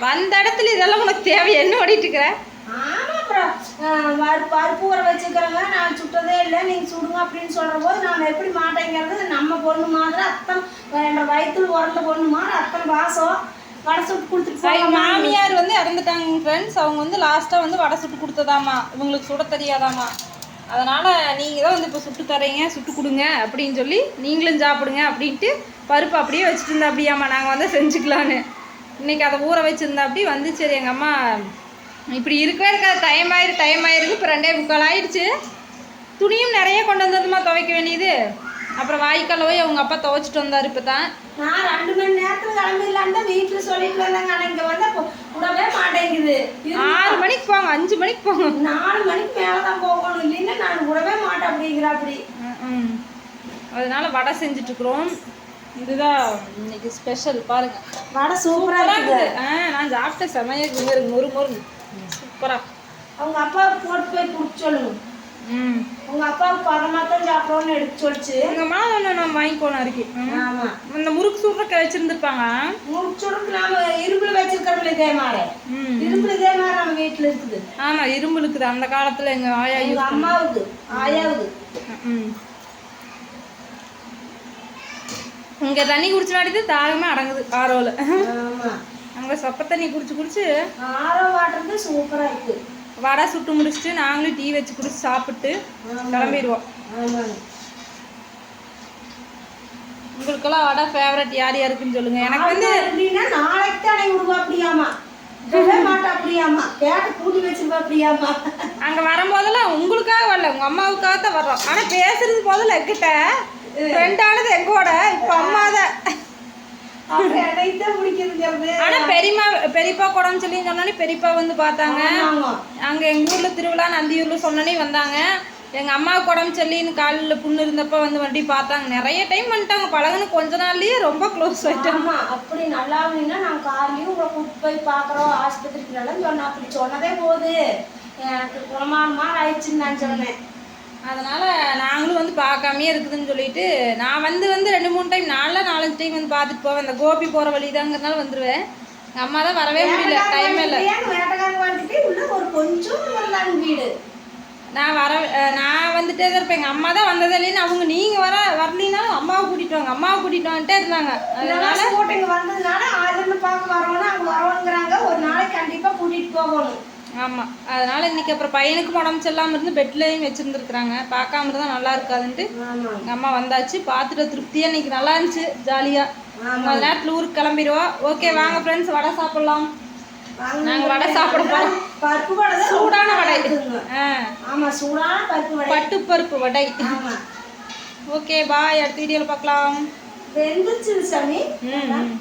வந்த இடத்துல இதெல்லாம் உனக்கு தேவை. என்ன ஓடிட்டு இருக்கிற? ஆமா அப்புறம் ஆஹ், பருப்பு ஊற வச்சுக்கிறேங்க நான் சுட்டதே இல்லை. நீங்க சுடுங்க அப்படின்னு சொல்ற போது நான் எப்படி மாட்டேங்கிறது நம்ம பொண்ணு மாதிரி அத்தனை என்ற வயிற்றுல உரண்ட பொண்ணு மாதிரி அத்தனை வாசம் வடை சுட்டு கொடுத்துட்டு? மாமியார் வந்து இறந்துட்டாங்க ஃப்ரெண்ட்ஸ் அவங்க வந்து லாஸ்ட்டாக வந்து வடை சுட்டு கொடுத்ததாமா இவங்களுக்கு சுட தெரியாதாமா அதனால நீங்கள் தான் வந்து இப்போ சுட்டு தரீங்க சுட்டு கொடுங்க அப்படின்னு சொல்லி நீங்களும் சாப்பிடுங்க அப்படின்ட்டு பருப்பு அப்படியே வச்சுட்டு இருந்தா அப்படியாம்மா? நாங்கள் வந்து செஞ்சுக்கலான்னு இன்னைக்கு அதை ஊற வச்சிருந்தா அப்படி வந்து சரி எங்கள் அம்மா இப்படி இருக்கவே இருக்காது. டைம் ஆயிரு டைம் ஆயிருக்கு இப்போ ரெண்டே முக்கால் ஆயிடுச்சு. துணியும் நிறைய கொண்டு வந்ததுமா துவைக்க வேண்டியது. அப்புறம் வாய்க்கால் போய் அவங்க அப்பா துவைச்சிட்டு வந்தார் இப்போ தான் நான் ரெண்டு மணி நேரத்துல கிளம்பிடலான்னு தான் வீட்டுல சொல்லிட்டு வந்தாங்க. ஆனா இங்க வந்தா விடவே மாட்டேங்குது. ஆறு மணிக்கு போங்க அஞ்சு மணிக்கு போங்க. நாலு மணிக்கு மேலதான் போகணும். இல்லைன்னா நான் விடவே மாட்டேன் அப்படிங்கிற அப்படி ம். அதனால வடை செஞ்சுட்டு இருக்கிறோம். இதுதான் இன்னைக்கு ஸ்பெஷல் பாருங்க. வடை சூப்பரா இருக்குது. ஆ நான் சாப்பிட்ட செமையா இருக்கு மொறு மொறு சூப்பரா அவங்க அப்பாவுக்கு போட்டு போய் குடிச்சு சொல்லுங்க ம். உங்க அப்பாவுக்கு பதமா தான் சாப்பிடணும்னு எடுத்து சொல்லிச்சு. எங்க அம்மா ஒன்று நான் வாங்கிக்கோணும் இருக்கு. ஆமா. இந்த முறுக்கு சூப்பராக வச்சிருந்துருப்பாங்க முடிச்சுடுக்கு நாம இரும்புல வச்சிருக்கிறோம்ல இதே மாதிரி இரும்புல இதே மாதிரி நம்ம வீட்டுல இருக்குது. ஆமா இரும்பு இருக்குது. அந்த காலத்துல எங்க ஆயா எங்க அம்மாவுக்கு ஆயாவுக்கு. ம். இங்க தண்ணி குடிச்சினாடி தாகமே அடங்குது ஆரோவில் ஆமா. அங்க சொப்ப தண்ணி குடிச்சு குடிச்சு ஆரோ வாட்டர் சூப்பரா இருக்கு. வடை சுட்டு முடிச்சுட்டு நாங்களும் டீ வச்சு குடிச்சு சாப்பிட்டு கிளம்பிடுவோம். உங்களுக்கெல்லாம் வடை ஃபேவரட் யார் யாருக்குன்னு சொல்லுங்க. எனக்கு வந்து எப்படின்னா நாளைக்கு தானே விடுவா அப்படியாமா. கேட்டு கூட்டி அங்க வரும்போதெல்லாம் உங்களுக்காக வரல உங்க அம்மாவுக்காக தான் வர்றோம். ஆனா பேசுறது போதில் எங்கிட்ட ஃப்ரெண்டானது எங்கோட இப்போ அம்மா தான் ஆனா பெரியம்மா பெரியப்பா குடம்னு சொல்லி சொன்னோன்னே பெரியப்பா வந்து பார்த்தாங்க. அங்க எங்க ஊர்ல திருவிழா நந்தியூர்ல சொன்னோன்னே வந்தாங்க. எங்க அம்மாவுக்கு உடம்பு சொல்லின்னு காலில் புண்ணு இருந்தப்ப வந்து மறுபடியும் பார்த்தாங்க. நிறைய டைம் பண்ணிட்டாங்க. பழகுன்னு கொஞ்ச நாள்லயே ரொம்ப க்ளோஸ் ஆயிட்டாங்க. ஆமா அப்படி நல்லா கார்லயும் உங்களை கூட்டு போய் பாக்குறோம் ஆஸ்பத்திரிக்கு நல்லா சொன்ன அப்படி சொன்னதே போகுது எனக்கு குணமானமா ஆயிடுச்சுன்னு நான் சொன்னேன். அதனால நாங்களும் வந்து பார்க்காமயே இருக்குதுன்னு சொல்லிட்டு நான் வந்து வந்து மூணு டைம் நாலு நாலஞ்சு டைம் வந்து பார்த்துட்டு போவேன். இந்த கோபி போகிற வழிதாங்கிறதுனால வந்துடுவேன் எங்கள் அம்மா தான் வரவே முடியல. டைமே இல்லை. ஒரு கொஞ்சம் வீடு. நான் வர நான் வந்துட்டே தான் இருப்பேன். எங்கள் அம்மா தான் வந்ததே இல்லைன்னு அவங்க நீங்கள் வர வரலினாலும் அம்மாவை கூட்டிட்டு வாங்க அம்மாவை கூட்டிட்டு வந்துட்டே இருந்தாங்க அதனால போட்டு இங்க வந்ததுனால ஆளுன்னு பார்க்க வரணும் அவங்க வரணுங்கிறாங்க ஒரு நாளைக்கு கண்டிப்பா கூட்டிட்டு போகணும். ஆமாம் அதனால இன்னைக்கு அப்புறம் பையனுக்கு உடம்பு சரியில்லாம இருந்து பெட்லேயும் வச்சுருந்துருக்குறாங்க. பார்க்காம இருந்தால் நல்லா இருக்காதுன்ட்டு எங்கள் அம்மா வந்தாச்சு. பார்த்துட்டு திருப்தியாக இன்னைக்கு நல்லா இருந்துச்சு ஜாலியாக கொஞ்ச நேரத்தில் ஊருக்கு கிளம்பிடுவோம். ஓகே வாங்க ஃப்ரெண்ட்ஸ் வடை சாப்பிட்லாம். வாங்க. நாங்க வடை சாப்பிட போறோம். பருப்பு வடை சூடான வடை. இருக்குங்க. ஆ. ஆமா சூடான பருப்பு வடை. பட்டு பருப்பு வடை. ஓகே பாய் அடுத்த வீடியோவில் பார்க்கலாம். வெந்துச்சு சாமி. ம் ம்.